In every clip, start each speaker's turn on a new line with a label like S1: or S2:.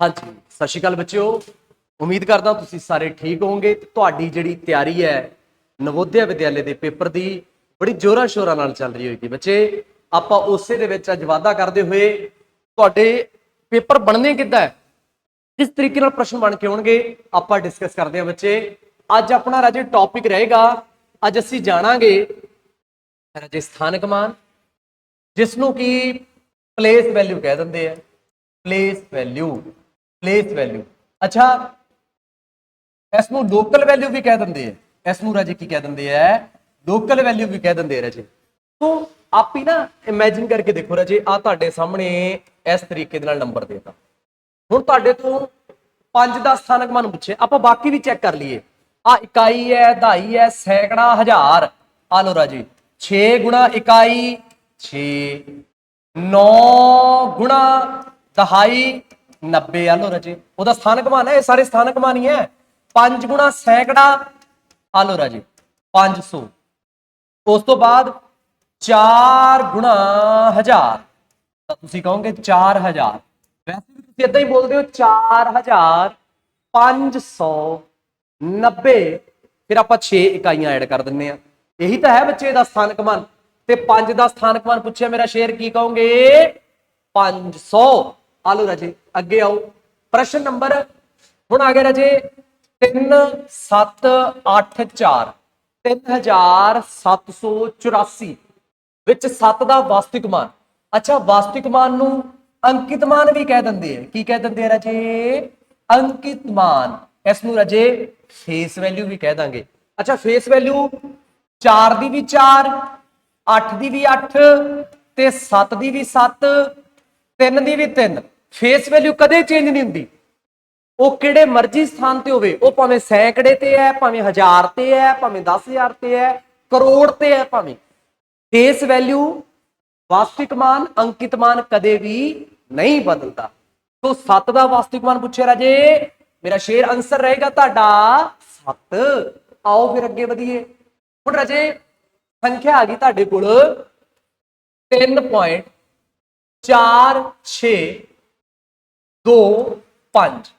S1: ਹਾਂਜੀ, ਸਤਿ ਸ਼੍ਰੀ ਅਕਾਲ ਬੱਚਿਓ। ਉਮੀਦ ਕਰਦਾ ਤੁਸੀਂ ਸਾਰੇ ਠੀਕ ਹੋਵੋਗੇ ਤੇ ਤੁਹਾਡੀ ਜਿਹੜੀ ਤਿਆਰੀ ਹੈ ਨਵੋਦਿਆ ਵਿਦਿਆਲੇ ਦੇ ਪੇਪਰ ਦੀ ਬੜੀ ਜੋਰਾਂ ਸ਼ੋਰਾਂ ਨਾਲ ਚੱਲ ਰਹੀ ਹੋਏਗੀ। ਬੱਚੇ, ਆਪਾਂ ਉਸੇ ਦੇ ਵਿੱਚ ਅੱਜ ਵਾਅਦਾ ਕਰਦੇ ਹੋਏ ਤੁਹਾਡੇ ਪੇਪਰ ਬਣਨੇ ਕਿੱਦਾਂ ਹੈ? ਕਿਸ ਤਰੀਕੇ ਨਾਲ ਪ੍ਰਸ਼ਨ ਬਣ ਕੇ ਆਉਣਗੇ, ਆਪਾਂ ਡਿਸਕਸ ਕਰਦੇ ਹਾਂ ਬੱਚੇ। ਅੱਜ ਆਪਣਾ ਰਾਜੇ ਟੌਪਿਕ ਰਹੇਗਾ, ਅੱਜ ਅਸੀਂ ਜਾਣਾਂਗੇ ਰਾਜੇ ਸਥਾਨਕ ਮਾਨ ਜਿਸ ਨੂੰ ਕਿ ਪਲੇਸ ਵੈਲਿਊ ਕਹਿ ਦਿੰਦੇ ਆ। ਪਲੇਸ ਵੈਲਿਊ ਪਲੇਸ ਵੈਲਿਊ ਅੱਛਾ ਇਸ ਨੂੰ ਲੋਕਲ ਵੈਲਿਊ ਵੀ ਕਹਿ ਦਿੰਦੇ ਆ। ਇਸ ਨੂੰ ਰਾਜੇ ਕੀ ਕਹਿ ਦਿੰਦੇ ਆ? ਲੋਕਲ ਵੈਲਿਊ ਵੀ ਕਹਿ ਦਿੰਦੇ ਆ ਰਾਜੇ। ਸੋ ਆਪ ਹੀ ਨਾ ਇਮੇਜਿਨ ਕਰਕੇ ਦੇਖੋ ਰਾਜੇ ਆ ਤੁਹਾਡੇ ਸਾਹਮਣੇ ਇਸ ਤਰੀਕੇ ਦੇ ਨਾਲ ਨੰਬਰ ਦੇਤਾ। ਹੁਣ ਤੁਹਾਡੇ ਤੋਂ 5 ਦਾ ਸਥਾਨਕ ਮਾਨ ਪੁੱਛੇ, ਆਪਾਂ ਬਾਕੀ ਵੀ ਚੈੱਕ ਕਰ ਲਈਏ। ਆ ਇਕਾਈ ਹੈ ਦਹਾਈ ਹੈ, ਸੈਂਕੜਾ, ਹਜ਼ਾਰ। ਆ ਲੋ ਰਾਜੇ 6 ਗੁਣਾ ਇਕਾਈ 6 9 ਗੁਣਾ ਦਹਾਈ 90 ਆ ਲੋ ਰਾਜੀ। ਉਹਦਾ ਸਥਾਨਕ ਮਾਨ ਹੈ, ਇਹ ਸਾਰੇ ਸਥਾਨਕ ਮਾਨ ਹੀ ਹੈ। 5 ਗੁਣਾ ਸੈਂਕੜਾ ਆ ਲੋ ਰਾਜੀ 500 ਉਸ ਤੋਂ ਬਾਅਦ 4 ਗੁਣਾ ਹਜ਼ਾਰ। ਤਾਂ ਤੁਸੀਂ ਕਹੋਗੇ 4000 ਵੈਸੇ ਵੀ ਤੁਸੀਂ ਇਦਾਂ ਹੀ ਬੋਲਦੇ ਹੋ 4000 590 ਫਿਰ ਆਪਾਂ 6 ਇਕਾਈਆਂ ਐਡ ਕਰ ਦਿੰਨੇ ਆ ਇਹੀ ਤਾਂ ਹੈ ਬੱਚੇ ਦਾ ਸਥਾਨਕ ਮਾਨ। ਤੇ 5 ਦਾ ਸਥਾਨਕ ਮਾਨ ਪੁੱਛਿਆ ਮੇਰਾ ਸ਼ੇਰ, ਕੀ ਕਹੋਗੇ? 500 ਆਲੋ ਰਾਜੇ, ਅੱਗੇ ਆਓ। ਪ੍ਰਸ਼ਨ ਨੰਬਰ, ਹੁਣ ਆ ਗਿਆ ਰਾਜੇ 3 7 8 4 3784 ਵਿੱਚ 7 ਦਾ ਵਾਸਤਿਕ ਮਾਨ। ਅੱਛਾ ਵਾਸਤਿਕ ਮਾਨ ਨੂੰ ਅੰਕਿਤ ਮਾਨ ਵੀ ਕਹਿ ਦਿੰਦੇ ਆ। ਕੀ ਕਹਿ ਦਿੰਦੇ ਆ ਰਾਜੇ? ਅੰਕਿਤ ਮਾਨ। ਇਸ ਨੂੰ ਰਾਜੇ ਫੇਸ ਵੈਲਿਊ ਵੀ ਕਹਿ ਦਾਂਗੇ। ਅੱਛਾ ਫੇਸ ਵੈਲਿਊ 4 ਦੀ ਵੀ 4 8 ਦੀ ਵੀ 8 ਤੇ 7 ਦੀ ਵੀ 7 3 ਦੀ ਵੀ 3 ਫੇਸ ਵੈਲਿਊ ਕਦੇ ਚੇਂਜ ਨਹੀਂ ਹੁੰਦੀ। ਉਹ ਕਿਹੜੇ ਮਰਜ਼ੀ ਸਥਾਨ ਤੇ ਹੋਵੇ, ਉਹ ਭਾਵੇਂ ਸੈਂਕੜੇ ਤੇ ਹੈ, ਭਾਵੇਂ ਹਜ਼ਾਰ ਤੇ ਹੈ, ਭਾਵੇਂ 10000 ਤੇ ਹੈ, ਕਰੋੜ ਤੇ ਹੈ ਭਾਵੇਂ। ਫੇਸ ਵੈਲਿਊ ਵਾਸਤਵਿਕ ਮਾਨ, ਅੰਕਿਤ ਮਾਨ ਕਦੇ ਵੀ ਨਹੀਂ ਬਦਲਦਾ। ਸੋ 7 ਦਾ ਵਾਸਤਵਿਕ ਮਾਨ ਪੁੱਛਿਆ ਰਾਜੇ, ਮੇਰਾ ਸ਼ੇਰ ਆਨਸਰ ਰਹੇਗਾ ਤੁਹਾਡਾ 7 ਆਓ ਫਿਰ ਅੱਗੇ ਵਧੀਏ। ਹੁਣ ਰਾਜੇ, ਸੰਖਿਆ ਆ ਗਈ ਤੁਹਾਡੇ ਕੋਲ 3.4625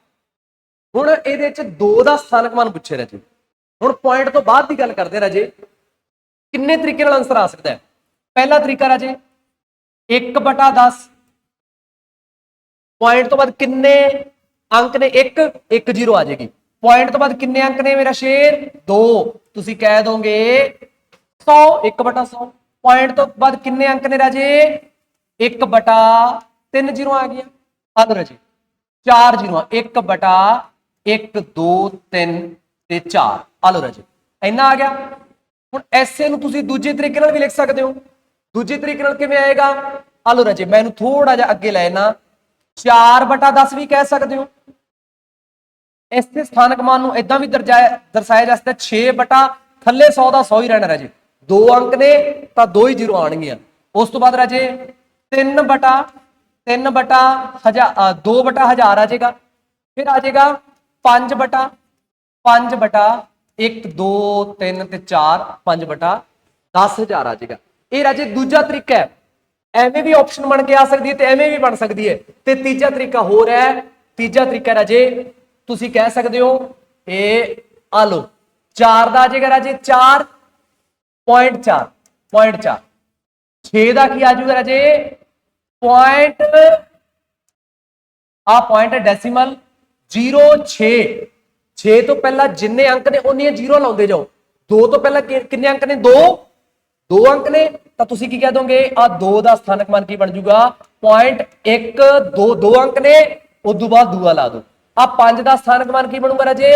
S1: ਹੁਣ ਇਹਦੇ 'ਚ 2 ਦਾ ਸਥਾਨਕ ਮਾਨ ਪੁੱਛੇ ਰਾਜੇ। ਹੁਣ ਪੁਆਇੰਟ ਤੋਂ ਬਾਅਦ ਦੀ ਗੱਲ ਕਰਦੇ ਰਾਜੇ। ਕਿੰਨੇ ਤਰੀਕੇ ਨਾਲ ਆਨਸਰ ਆ ਸਕਦਾ ਹੈ? ਪਹਿਲਾ ਤਰੀਕਾ ਰਾਜੇ 1 ਬਟਾ 10 ਪੁਆਇੰਟ ਤੋਂ ਬਾਅਦ ਕਿੰਨੇ ਅੰਕ ਨੇ? 1 1 0 ਆ ਜਾਏਗੀ। ਪੁਆਇੰਟ ਤੋਂ ਬਾਅਦ ਕਿੰਨੇ ਅੰਕ ਨੇ ਮੇਰਾ ਸ਼ੇਰ? 2 ਤੁਸੀਂ ਕਹਿ ਦੋਗੇ 100 1 ਬਟਾ 100 ਪੁਆਇੰਟ ਤੋਂ ਬਾਅਦ ਕਿੰਨੇ ਅੰਕ ਨੇ ਰਾਜੇ? 1 ਬਟਾ 3 0 ਆ ਗਿਆ। ਹੱਲ ਰਾਜੇ। 4 0 1 ਬਟਾ 1 2 3 ਤੇ 4 ਹਲੋ ਰਾਜੇ, ਇੰਨਾ ਆ ਗਿਆ। ਹੁਣ ਐਸੇ ਨੂੰ ਤੁਸੀਂ ਦੂਜੇ ਤਰੀਕੇ ਨਾਲ ਵੀ ਲਿਖ ਸਕਦੇ ਹੋ। ਦੂਜੇ ਤਰੀਕੇ ਨਾਲ ਕਿਵੇਂ ਆਏਗਾ? ਹਲੋ ਰਾਜੇ, ਮੈਂ ਇਹਨੂੰ ਥੋੜਾ ਜਿਹਾ ਅੱਗੇ ਲੈ ਨਾ 4 ਬਟਾ 10 ਵੀ ਕਹਿ ਸਕਦੇ ਹੋ। ਇਸੇ ਸਥਾਨਕ ਮਾਨ ਨੂੰ ਇਦਾਂ ਵੀ ਦਰਜਾਇਆ ਦਰਸਾਇਆ ਜਾ ਸਕਦਾ 6 ਬਟਾ, ਥੱਲੇ 100 ਦਾ 100 ਹੀ ਰਹਿਣਾ ਰਾਜੇ। ਦੋ ਅੰਕ ਨੇ ਤਾਂ ਦੋ ਹੀ ਜ਼ੀਰੋ ਆਣਗੀਆਂ ਉਸ ਤੋਂ ਬਾਅਦ ਰਾਜੇ 3 ਬਟਾ 3 ਬਟਾ ਹਜ਼ਾਰ 2 ਬਟਾ ਹਜ਼ਾਰ ਆ ਜਾਏਗਾ। ਫਿਰ ਆ ਜਾਏਗਾ 5 ਬਟਾ। 5 ਬਟਾ 1 2 3 ਤੇ 4 5 ਬਟਾ 10000 ਆ ਜਾਏਗਾ। ਇਹ ਰਾਜੇ ਦੂਜਾ ਤਰੀਕਾ ਹੈ। ਐਵੇਂ ਵੀ ਆਪਸ਼ਨ ਬਣ ਕੇ ਆ ਸਕਦੀ ਹੈ ਤੇ ਐਵੇਂ ਵੀ ਬਣ ਸਕਦੀ ਹੈ। ਤੇ ਤੀਜਾ ਤਰੀਕਾ ਹੋਰ ਹੈ। ਤੀਜਾ ਤਰੀਕਾ ਰਾਜੇ, ਤੁਸੀਂ ਕਹਿ ਸਕਦੇ ਹੋ, ਇਹ ਆ ਲੋ 4 ਦਾ ਆ ਜਾਏਗਾ ਰਾਜੇ 4 ਪੁਆਇੰਟ 4 ਪੁਆਇੰਟ 4 6 ਦਾ ਕੀ ਆ ਜਾਊਗਾ ਰਾਜੇ? ਪੁਆਇੰਟ ਆ ਪੁਆਇੰਟ ਹੈ ਡੈਸੀਮਲ 06 6 ਤੋਂ ਪਹਿਲਾਂ ਜਿੰਨੇ ਅੰਕ ਨੇ ਉਹਨੀਆਂ ਜ਼ੀਰੋ ਲਾਉਂਦੇ ਜਾਓ। 2 ਤੋਂ ਪਹਿਲਾਂ ਕਿੰਨੇ ਅੰਕ ਨੇ? 2 2 ਅੰਕ ਨੇ, ਤਾਂ ਤੁਸੀਂ ਕੀ ਕਹਿ ਦੋਗੇ? ਆ 2 ਦਾ ਸਥਾਨਕ ਮਾਨ ਕੀ ਬਣ ਜਾਊਗਾ ਪੁਆਇੰਟ 1 2 2 ਅੰਕ ਨੇ ਉਸ ਤੋਂ ਬਾਅਦ ਦੂਆ ਲਾ ਦਿਓ ਆ 5 ਦਾ ਸਥਾਨਕ ਮਾਨ ਕੀ ਬਣੂਗਾ ਰਾਜੇ?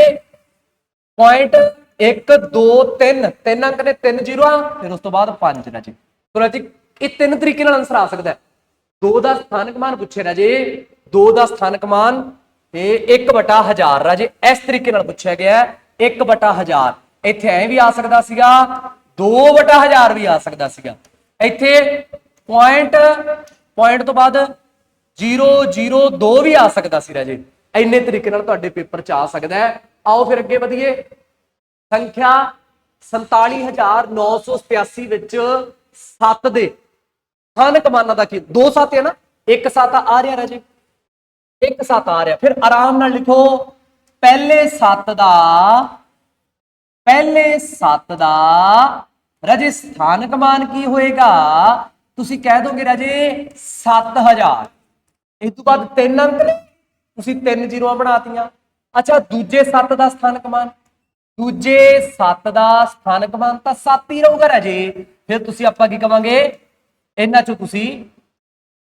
S1: ਪੁਆਇੰਟ 1 2 3 ਤਿੰਨ ਅੰਕ ਨੇ 3 ਜ਼ੀਰੋ ਫਿਰ ਉਸ ਤੋਂ ਬਾਅਦ 5 ਰਾਜੇ। ਤੋ ਰਾਜੇ, ਇਹ ਤਿੰਨ ਤਰੀਕੇ ਨਾਲ ਆਨਸਰ ਆ ਸਕਦਾ ਹੈ। 2 ਦਾ ਸਥਾਨਕ ਮਾਨ ਪੁੱਛੇ ਰਾਜੇ। 2 ਦਾ ਸਥਾਨਕ ਮਾਨ ਇਹ 1 ਬਟਾ 1000 ਰਾਜੇ, ਇਸ ਤਰੀਕੇ ਨਾਲ ਪੁੱਛਿਆ ਗਿਆ 1 ਬਟਾ 1000 ਇੱਥੇ ਐ ਵੀ ਆ ਸਕਦਾ ਸੀਗਾ 2 ਬਟਾ 1000 ਵੀ ਆ ਸਕਦਾ ਸੀਗਾ। ਇੱਥੇ ਪੁਆਇੰਟ ਪੁਆਇੰਟ ਤੋਂ ਬਾਅਦ 0 0 2 ਵੀ ਆ ਸਕਦਾ ਸੀ ਰਾਜੇ। ਇੰਨੇ ਤਰੀਕੇ ਨਾਲ ਤੁਹਾਡੇ ਪੇਪਰ 'ਚ ਆ ਸਕਦਾ ਆਓ ਫਿਰ ਅੱਗੇ ਵਧੀਏ। ਸੰਖਿਆ 47987 ਵਿੱਚ 7 ਦੇ ਸਥਾਨਕ ਮਾਨਾਂ ਦਾ ਕੀ? ਦੋ ਸੱਤ ਹੈ ਨਾ? ਇੱਕ ਸੱਤ ਆ ਰਿਹਾ ਰਾਜੇ। ਇੱਕ 7 ਆ ਰਿਹਾ। ਫਿਰ ਆਰਾਮ ਨਾਲ ਲਿਖੋ। ਪਹਿਲੇ ਸੱਤ ਦਾ, ਪਹਿਲੇ ਸੱਤ ਦਾ, ਰਾਜੇ ਸਥਾਨਕ ਮਾਨ ਕੀ ਹੋਏਗਾ? ਤੁਸੀਂ ਕਹਿ ਦੋਗੇ ਰਾਜੇ 7000 ਇਸ ਤੋਂ ਬਾਅਦ ਤਿੰਨ ਅੰਕ ਨੇ। ਤੁਸੀਂ ਤਿੰਨ ਜ਼ੀਰੋਆਂ ਬਣਾਤੀਆਂ। ਅੱਛਾ, ਦੂਜੇ 7 ਦਾ ਸਥਾਨਕ ਮਾਨ। ਦੂਜੇ 7 ਦਾ ਸਥਾਨਕ ਮਾਨ ਤਾਂ 7 ਹੀ ਰਹੂਗਾ ਰਾਜੇ। ਫਿਰ ਤੁਸੀਂ ਆਪਾਂ ਕੀ ਕਵਾਂਗੇ? ਇਹਨਾਂ ਚੋਂ ਤੁਸੀਂ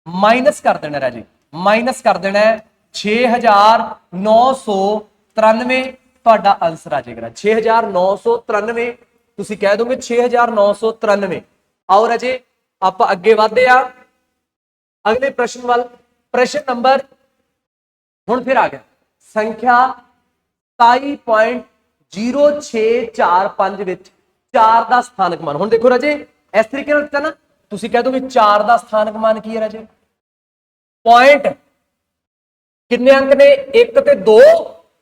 S1: ਮਾਈਨਸ ਕਰ ਦੇਣਾ ਰਾਜੇ। ਮਾਈਨਸ ਕਰ ਦੇਣਾ ਹੈ 6993 ਤੁਹਾਡਾ ਆਨਸਰ ਆ ਜਾਏਗਾ 6993 ਤੁਸੀਂ ਕਹਿ ਦੋਗੇ 6993 ਆਓ ਰਾਜੇ, ਆਪਾਂ ਅੱਗੇ ਵਧਦੇ ਆ ਅਗਲੇ ਪ੍ਰਸ਼ਨ ਵੱਲ, ਪ੍ਰਸ਼ਨ ਨੰਬਰ, ਹੁਣ ਫਿਰ ਆ ਗਿਆ। ਸੰਖਿਆ 27.0645 ਵਿੱਚ 4 ਦਾ ਸਥਾਨਕ ਮਾਨ। ਹੁਣ ਦੇਖੋ ਰਾਜੇ, ਇਸ ਤਰੀਕੇ ਨਾਲ ਦਿੱਤਾ ਨਾ ਤੁਸੀਂ ਕਹਿ ਦੋਗੇ 4 ਦਾ ਸਥਾਨਕ ਮਾਨ ਕੀ ਹੈ ਰਾਜੇ? ਪੁਆਇੰਟ ਕਿੰਨੇ ਅੰਕ ਨੇ? 1 ਤੇ 2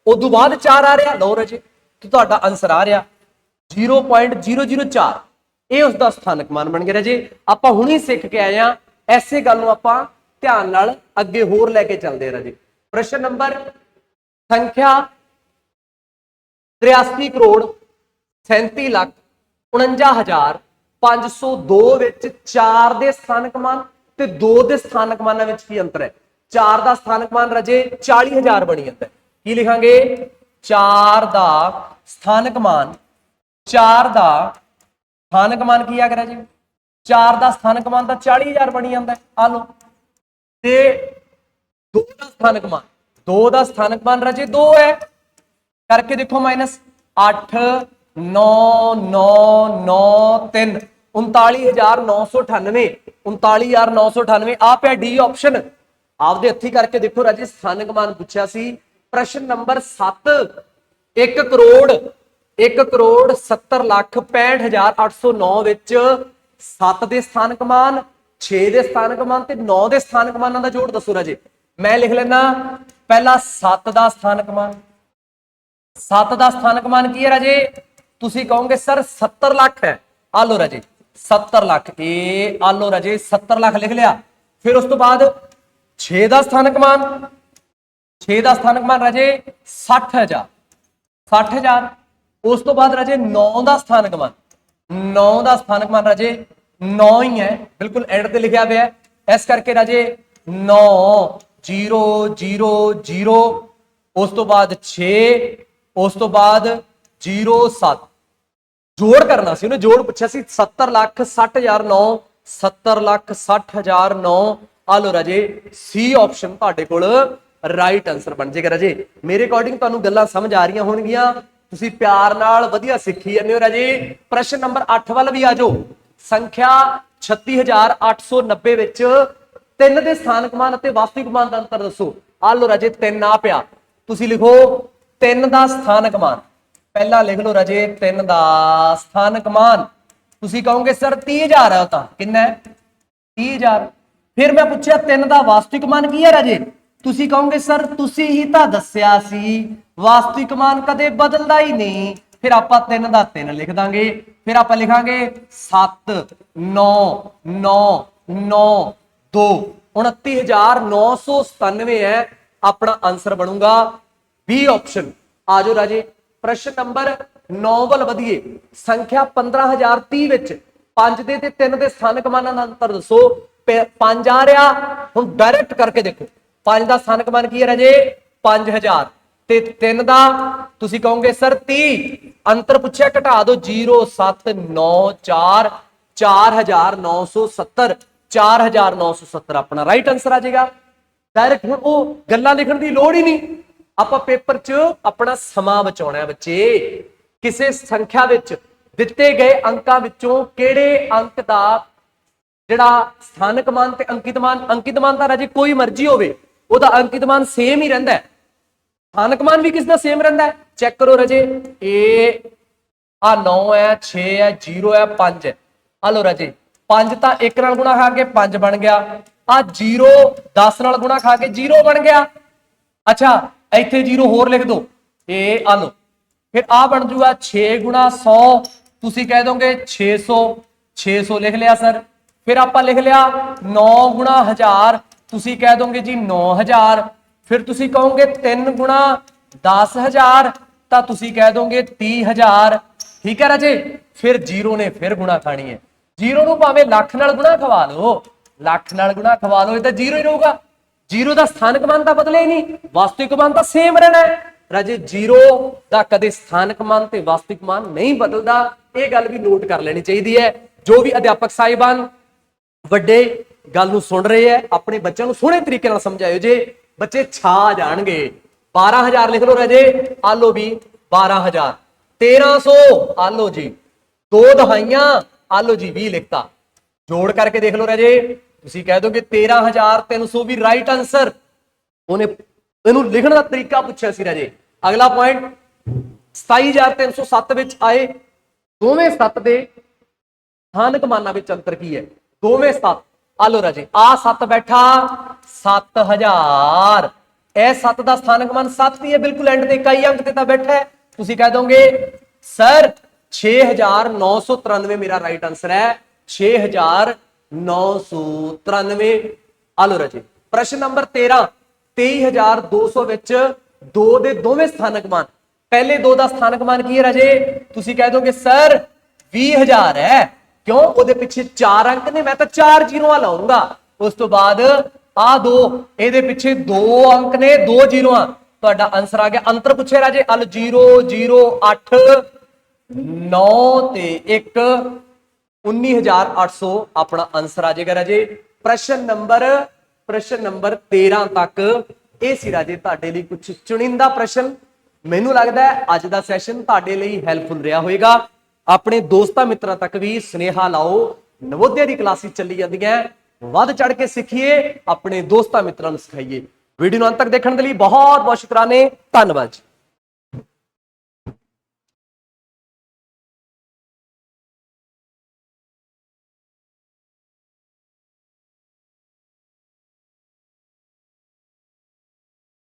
S1: ਉਦੋਂ ਬਾਅਦ 4 ਆ ਰਿਹਾ। ਲਓ ਰਾਜੇ, ਤੇ ਤੁਹਾਡਾ ਆਨਸਰ ਆ ਰਿਹਾ 0.004 ਇਹ ਉਸ ਦਾ ਸਥਾਨਕ ਮਾਨ ਬਣ ਗਿਆ ਰਾਜੇ। ਆਪਾਂ ਹੁਣੀ ਸਿੱਖ ਕੇ ਆਏ ਆ ਐਸੇ ਗੱਲ ਨੂੰ ਆਪਾਂ ਧਿਆਨ ਨਾਲ ਅੱਗੇ ਹੋਰ ਲੈ ਕੇ ਚੱਲਦੇ ਆ ਰਾਜੇ। ਪ੍ਰਸ਼ਨ ਨੰਬਰ, ਸੰਖਿਆ 83 ਕਰੋੜ 37 ਲੱਖ 49502 ਵਿੱਚ 4 ਦੇ ਸਥਾਨਕ ਮਾਨ ਤੇ 2 ਦੇ ਸਥਾਨਕ ਮਾਨਾਂ ਵਿੱਚ ਕੀ ਅੰਤਰ ਹੈ? 4 ਦਾ ਸਥਾਨਕ ਮਾਨ ਰਜੇ 40000 ਬਣੀ ਜਾਂਦਾ ਕੀ ਲਿਖਾਂਗੇ? 4 ਦਾ ਸਥਾਨਕ ਮਾਨ 4 ਦਾ ਸਥਾਨਕ ਮਾਨ ਕੀ ਆ ਗਿਆ ਜੀ 4 ਦਾ ਸਥਾਨਕ ਮਾਨ ਤਾਂ 40000 ਬਣੀ ਜਾਂਦਾ ਆ ਲਓ। ਤੇ 2 ਦਾ ਸਥਾਨਕ ਮਾਨ 2 ਦਾ ਸਥਾਨਕ ਮਾਨ ਰਜੇ 2 ਹੈ। ਕਰਕੇ ਦੇਖੋ ਮਾਈਨਸ 8 9 9 9 3 39998 39998 ਆ ਪਿਆ ਡੀ ਆਪਸ਼ਨ ਆਪਦੇ ਹੱਥੀ ਕਰਕੇ ਦੇਖੋ ਰਾਜੇ, ਸਥਾਨਕ ਮਾਨ ਪੁੱਛਿਆ ਸੀ। ਪ੍ਰਸ਼ਨ ਨੰਬਰ 7 1 ਕਰੋੜ 1 ਕਰੋੜ 70 ਲੱਖ 65809 ਵਿੱਚ 7 ਦੇ ਸਥਾਨਕ ਮਾਨ 6 ਦੇ ਸਥਾਨਕ ਮਾਨ ਤੇ 9 ਦੇ ਸਥਾਨਕ ਮਾਨਾਂ ਦਾ ਜੋੜ ਦੱਸੋ ਰਾਜੇ। ਮੈਂ ਲਿਖ ਲੈਣਾ ਪਹਿਲਾ 7 ਦਾ ਸਥਾਨਕ ਮਾਨ। 7 ਦਾ ਸਥਾਨਕ ਮਾਨ ਕੀ ਹੈ ਰਾਜੇ? ਤੁਸੀਂ ਕਹੋਗੇ ਸਰ 70 ਲੱਖ ਹੈ ਆ ਲਓ ਰਾਜੇ 70 ਲੱਖ ਇਹ ਆ ਲਓ ਰਾਜੇ 70 ਲੱਖ ਲਿਖ ਲਿਆ ਫਿਰ ਉਸ ਤੋਂ ਬਾਅਦ 6 ਦਾ ਸਥਾਨਕ ਮਾਨ 6 ਦਾ ਸਥਾਨਕ ਮਾਨ ਰਾਜੇ 60000 60000 ਉਸ ਤੋਂ ਬਾਅਦ ਰਾਜੇ 9 ਦਾ ਸਥਾਨਕ ਮਾਨ 9 ਦਾ ਸਥਾਨਕ ਮਾਨ ਰਾਜੇ 9 ਹੀ ਹੈ ਬਿਲਕੁਲ ਐਂਡ ਤੇ ਲਿਖਿਆ ਹੋਇਆ ਹੈ ਇਸ ਕਰਕੇ ਰਾਜੇ 9 0 0 0 ਉਸ ਤੋਂ ਬਾਅਦ 6 ਉਸ ਤੋਂ ਬਾਅਦ 0 7 ਜੋੜ ਕਰਨਾ ਸੀ, ਉਹਨੇ ਜੋੜ ਪੁੱਛਿਆ ਸੀ 70 ਲੱਖ 60009 70 ਲੱਖ 60009 ਆ ਲੋ ਰਾਜੇ ਸੀ ਆਪਸ਼ਨ ਤੁਹਾਡੇ ਕੋਲ ਰਾਈਟ ਆਨਸਰ ਬਣ ਜਾਏਗਾ ਰਾਜੇ। ਮੇਰੇ ਅਕੋਰਡਿੰਗ ਤੁਹਾਨੂੰ ਗੱਲਾਂ ਸਮਝ ਆ ਰਹੀਆਂ ਹੋਣਗੀਆਂ। ਤੁਸੀਂ ਪਿਆਰ ਨਾਲ ਵਧੀਆ ਸਿੱਖੀ ਜਾਂਦੇ ਹੋ ਰਾਜੇ। ਪ੍ਰਸ਼ਨ ਨੰਬਰ 8 ਵੱਲ ਵੀ ਆ ਜਾਓ। ਸੰਖਿਆ 36890 ਵਿੱਚ ਤਿੰਨ ਦੇ ਸਥਾਨਕ ਮਾਨ ਅਤੇ ਵਾਸਤਵਿਕ ਮਾਨ ਦਾ ਅੰਤਰ ਦੱਸੋ। ਆ ਲੋ ਰਾਜੇ, ਤਿੰਨ ਆ ਪਿਆ। ਤੁਸੀਂ ਲਿਖੋ, ਤਿੰਨ ਦਾ ਸਥਾਨਕ ਮਾਨ ਪਹਿਲਾਂ ਲਿਖ ਲਓ ਰਾਜੇ 3 ਦਾ ਸਥਾਨਕ ਮਾਨ ਤੁਸੀਂ ਕਹੋਗੇ, ਸਰ 30000 ਹੈ ਉਹ ਤਾਂ। ਕਿੰਨਾ ਹੈ? 30000 ਫਿਰ ਮੈਂ ਪੁੱਛਿਆ 3 ਦਾ ਵਾਸਤਵਿਕ ਮਾਨ ਕੀ ਹੈ ਰਾਜੇ? ਤੁਸੀਂ ਕਹੋਗੇ, ਸਰ, ਤੁਸੀਂ ਹੀ ਤਾਂ ਦੱਸਿਆ ਸੀ, ਵਾਸਤਵਿਕ ਮਾਨ ਕਦੇ ਬਦਲਦਾ ਹੀ ਨਹੀਂ। ਫਿਰ ਆਪਾਂ 3 ਦਾ 3 ਲਿਖ ਦਾਂਗੇ। ਫਿਰ ਆਪਾਂ ਲਿਖਾਂਗੇ 7 9 9 9 2 29997 ਹੈ। ਆਪਣਾ ਆਨਸਰ ਬਣੂਗਾ ਬੀ ਆਪਸ਼ਨ ਆਜੋ ਰਾਜੇ। ਪ੍ਰਸ਼ਨ ਨੰਬਰ 9 ਵੱਲ ਵਧੀਏ। ਸੰਖਿਆ 15030 ਵਿੱਚ 5 ਦੇ ਤੇ 3 ਦੇ ਸਥਾਨਕ ਮਾਨਾਂ ਦਾ ਅੰਤਰ ਦੱਸੋ। 5 ਆ ਰਿਹਾ, ਹੁਣ ਡਾਇਰੈਕਟ ਕਰਕੇ ਦੇਖੋ। 5 ਦਾ ਸਥਾਨਕ ਮਾਨ ਕੀ ਹੈ ਰਾਜੇ? 5000 ਤੇ 3 ਦਾ, ਤੁਸੀਂ ਕਹੋਗੇ, ਸਰ 30 ਅੰਤਰ ਪੁੱਛਿਆ, ਘਟਾ ਦਿਓ 0794 4970 4970 ਆਪਣਾ ਰਾਈਟ ਆਨਸਰ ਆ ਜਾਏਗਾ। ਡਾਇਰੈਕਟ ਹੁਣ ਉਹ ਗੱਲਾਂ ਲਿਖਣ ਦੀ ਲੋੜ ਹੀ ਨਹੀਂ। ਆਪਾਂ ਪੇਪਰ 'ਚ ਆਪਣਾ ਸਮਾਂ ਬਚਾਉਣਾ ਹੈ ਬੱਚੇ। ਕਿਸੇ ਸੰਖਿਆ ਵਿੱਚ ਦਿੱਤੇ ਗਏ ਅੰਕਾਂ ਵਿੱਚੋਂ ਕਿਹੜੇ ਅੰਕ ਦਾ ਜਿਹੜਾ ਸਥਾਨਕ ਮਾਨ ਤੇ ਅੰਕਿਤ ਮਾਨ ਅੰਕਿਤ ਮਾਨ ਤਾਂ ਰਾਜੇ ਕੋਈ ਮਰਜ਼ੀ ਹੋਵੇ, ਉਹਦਾ ਅੰਕਿਤ ਮਾਨ ਸੇਮ ਹੀ ਰਹਿੰਦਾ ਹੈ। ਸਥਾਨਕ ਮਾਨ ਵੀ ਕਿਸ ਦਾ ਸੇਮ ਰਹਿੰਦਾ ਹੈ? ਚੈੱਕ ਕਰੋ ਰਾਜੇ। ਏ ਆ 9 ਹੈ 6 ਹੈ 0 ਹੈ 5 ਹੈ। ਆ ਲੋ ਰਾਜੇ 5 ਤਾਂ 1 ਨਾਲ ਗੁਣਾ ਖਾ ਕੇ 5 ਬਣ ਗਿਆ। ਆ 0 10 ਨਾਲ ਗੁਣਾ ਖਾ ਕੇ 0 ਬਣ ਗਿਆ। ਅੱਛਾ ਇੱਥੇ ਜੀਰੋ ਹੋਰ ਲਿਖ ਦਿਓ। ਇਹ ਆ ਲਓ ਫਿਰ ਆ ਬਣ ਜੂਗਾ 6 ਗੁਣਾ 100 ਤੁਸੀਂ ਕਹਿ ਦੋਗੇ 600 600 ਲਿਖ ਲਿਆ, ਸਰ। ਫਿਰ ਆਪਾਂ ਲਿਖ ਲਿਆ 9 ਗੁਣਾ 1000 ਤੁਸੀਂ ਕਹਿ ਦੋਗੇ ਜੀ 9000 ਫਿਰ ਤੁਸੀਂ ਕਹੋਗੇ 3 ਗੁਣਾ 10000 ਤਾਂ ਤੁਸੀਂ ਕਹਿ ਦੋਗੇ 30000 ਠੀਕ ਹੈ ਰਾਜੇ? ਫਿਰ ਜ਼ੀਰੋ ਨੇ ਫਿਰ ਗੁਣਾ ਖਾਣੀ ਹੈ। ਜ਼ੀਰੋ ਨੂੰ ਭਾਵੇਂ ਲੱਖ ਨਾਲ ਗੁਣਾ ਖਵਾ ਲਓ। ਲੱਖ ਨਾਲ ਗੁਣਾ ਖਵਾ ਲਓ, ਇਹ ਤਾਂ ਜ਼ੀਰੋ ਹੀ ਰਹੂਗਾ। ਜ਼ੀਰੋ ਦਾ ਸਥਾਨਕ ਮਾਨ ਤਾਂ ਬਦਲੇ ਨਹੀਂ, ਵਾਸਤਵਿਕ ਮਾਨ ਤਾਂ ਸੇਮ ਰਹਿਣਾ ਹੈ। ਰਾਜੇ, ਜ਼ੀਰੋ ਦਾ ਕਦੇ ਸਥਾਨਕ ਮਾਨ ਤੇ ਵਾਸਤਵਿਕ ਮਾਨ ਨਹੀਂ ਬਦਲਦਾ, ਇਹ ਗੱਲ ਵੀ ਨੋਟ ਕਰ ਲੈਣੀ ਚਾਹੀਦੀ ਹੈ। ਜੋ ਵੀ ਅਧਿਆਪਕ ਸਾਹਿਬਾਨ ਵੱਡੇ ਗੱਲ ਨੂੰ ਸੁਣ ਰਹੇ ਹੈ, ਆਪਣੇ ਬੱਚਿਆਂ ਨੂੰ ਸੋਹਣੇ ਤਰੀਕੇ ਨਾਲ ਸਮਝਾਇਓ ਜੇ। ਬੱਚੇ ਛਾ ਜਾਣਗੇ। 12000 ਲਿਖ ਲਓ ਰਾਜੇ। ਆ ਲਓ ਵੀ 12000 1300 ਆ ਲਓ ਜੀ। ਦੋ ਦਹਾਈਆਂ ਆਲੋ ਜੀ 20 ਲਿਖਤਾ। ਜੋੜ ਕਰਕੇ ਦੇਖ ਲਓ ਰਾਜੇ। ਤੁਸੀਂ ਕਹਿ ਦੋਗੇ 13300 ਵੀ ਰਾਈਟ ਆਨਸਰ ਉਹਨੇ ਇਹਨੂੰ ਲਿਖਣ ਦਾ ਤਰੀਕਾ ਪੁੱਛਿਆ ਸੀ ਰਾਜੇ। ਅਗਲਾ ਪੁਆਇੰਟ 27307 ਵਿੱਚ ਆਏ। ਦੋਵੇਂ ਸੱਤ ਦੇ ਸਥਾਨਕ ਮਾਨਾਂ ਵਿੱਚ ਅੰਤਰ ਕੀ ਹੈ? ਦੋਵੇਂ ਸੱਤ। ਆ ਲੋ ਰਾਜੇ, ਆ ਸੱਤ ਬੈਠਾ 7000 ਇਹ ਸੱਤ ਦਾ ਸਥਾਨਕ ਮਾਨ 7 ਹੀ ਹੈ, ਬਿਲਕੁਲ ਐਂਡ ਤੇ ਇਕਾਈ ਅੰਕ ਤੇ ਤਾਂ ਬੈਠਾ ਹੈ। ਤੁਸੀਂ ਕਹਿ ਦੋਗੇ, ਸਰ 6993 ਮੇਰਾ ਰਾਈਟ ਆਨਸਰ ਹੈ। 6993 ਆ ਲੋ ਰਾਜੇ ਪ੍ਰਸ਼ਨ ਨੰਬਰ 13 23200 ਵਿੱਚ ਦੋ ਦੇ ਦੋਵੇਂ ਸਥਾਨਕ ਮਾਨ। ਪਹਿਲੇ ਦੋ ਦਾ ਸਥਾਨਕ ਮਾਨ ਕੀ ਹੈ ਰਾਜੇ? ਤੁਸੀਂ ਕਹਿ ਦੋਗੇ, ਸਰ 20000 ਹੈ। ਕਿਉਂ? ਉਹਦੇ ਪਿੱਛੇ 4 ਅੰਕ ਨੇ, ਮੈਂ ਤਾਂ 4 ਜ਼ੀਰੋਆਂ ਲਾਉਂਗਾ। ਉਸ ਤੋਂ ਬਾਅਦ ਆ ਦੋ, ਇਹਦੇ ਪਿੱਛੇ ਦੋ ਅੰਕ ਨੇ, ਦੋ ਜ਼ੀਰੋਆਂ। ਤੁਹਾਡਾ ਆਨਸਰ ਆ ਗਿਆ। ਅੰਤਰ ਪੁੱਛੇ ਰਾਜੇ, ਅਲ 0 0 8 9 ਤੇ 1 19800 ਆਪਣਾ ਆਨਸਰ ਆ ਜਾਏਗਾ ਰਾਜੇ। ਪ੍ਰਸ਼ਨ ਨੰਬਰ ਪ੍ਰਸ਼ਨ ਨੰਬਰ 13 ਤੱਕ। ਇਹ ਸੀ ਰਾਜੇ ਤੁਹਾਡੇ ਲਈ ਕੁਝ ਚੁਣਿੰਦਾ ਪ੍ਰਸ਼ਨ। ਮੈਨੂੰ ਲੱਗਦਾ ਹੈ ਅੱਜ ਦਾ ਸੈਸ਼ਨ ਤੁਹਾਡੇ ਲਈ ਹੈਲਪਫੁਲ ਰਿਹਾ ਹੋਵੇਗਾ ਆਪਣੇ ਦੋਸਤਾਂ ਮਿੱਤਰਾਂ ਤੱਕ ਵੀ ਸਨੇਹਾ ਲਾਓ। ਨਵੋਦਿਆ ਦੀ ਕਲਾਸਿਸ ਚੱਲੀ ਜਾਂਦੀਆਂ ਵੱਧ ਚੜ ਕੇ ਸਿੱਖੀਏ, ਆਪਣੇ ਦੋਸਤਾਂ ਮਿੱਤਰਾਂ ਨੂੰ ਸਿਖਾਈਏ। ਵੀਡੀਓ ਨੂੰ ਅੰਤ ਤੱਕ ਦੇਖਣ ਦੇ ਲਈ ਬਹੁਤ ਬਹੁਤ ਸ਼ੁਕਰਾਨੇ। ਧੰਨਵਾਦ ਜੀ।